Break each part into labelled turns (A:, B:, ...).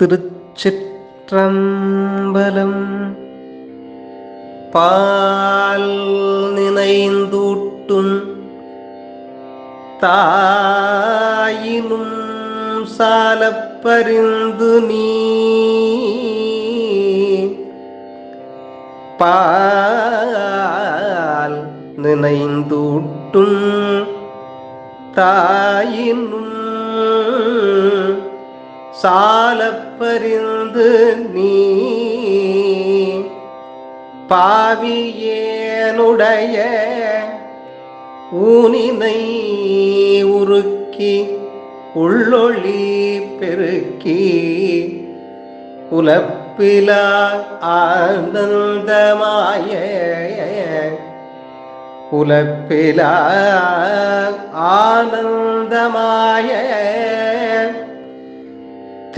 A: திருச்சிற்றம்பலம் பால் நினைந்தூட்டும் தாயினும் சாலப் பரிந்து நீ பால் நினைந்தூட்டும் தாயினும் சாலப்பறிந்து நீ பாவியேனுடைய ஊனினை உருக்கி உள்ளொளி பெருக்கி உலப்பிலா ஆனந்தமாய உலப்பிலா ஆனந்தமாய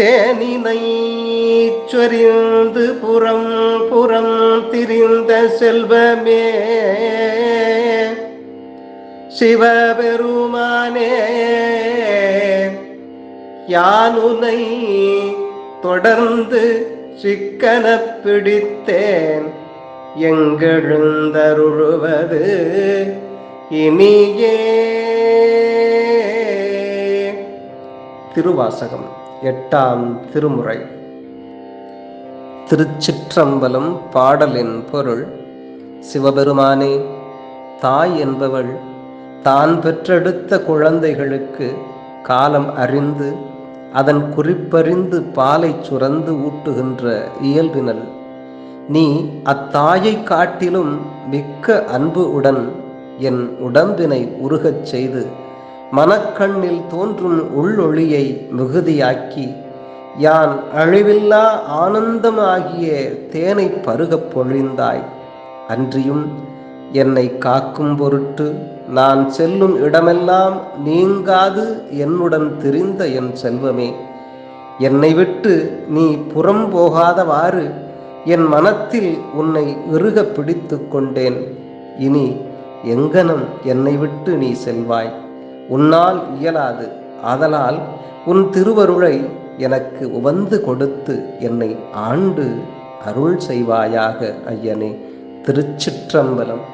A: தேனினை சொரிந்து புறம் புறம் திரிந்த செல்வமே. சிவபெருமானே யானுனை தொடர்ந்து சிக்கன பிடித்தேன். எங்கெழுந்தருளுவது இனியே. திருவாசகம் எட்டாம் திருமுறை. திருச்சிற்றம்பலம் பாடலின் பொருள் சிவபெருமானே தாய் என்பவள் தான் பெற்றெடுத்த குழந்தைகளுக்கு காலம் அறிந்து அதன் குறிப்பறிந்து பாலை சுரந்து ஊட்டுகின்ற இயல்பினல் நீ அத்தாயை காட்டிலும் மிக்க அன்பு உடன் என் உடம்பினை உருகச் செய்து மனக்கண்ணில் தோன்றும் உள்ளொளியை மிகுதியாக்கி யான் அழிவில்லா ஆனந்தமாகிய தேனை பருகப் பொழிந்தாய். அன்றியும் என்னை காக்கும் பொருட்டு நான் செல்லும் இடமெல்லாம் நீங்காது என்னுடன் திரிந்த என் செல்வமே. என்னை விட்டு நீ புறம் போகாதவாறு என் மனத்தில் உன்னை இறுக பிடித்து கொண்டேன். இனி எங்கனம் என்னை விட்டு நீ செல்வாய். உன்னால் இயலாது. ஆதலால் உன் திருவருளை எனக்கு உவந்து கொடுத்து என்னை ஆண்டு அருள் செய்வாயாக ஐயனே திருச்சிற்றம்பலம்.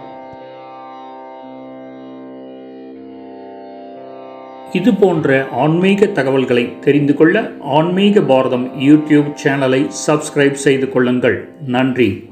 B: இது போன்ற ஆன்மீக தகவல்களை தெரிந்து கொள்ள ஆன்மீக பாரதம் யூடியூப் சேனலை சப்ஸ்கிரைப் செய்து கொள்ளுங்கள். நன்றி.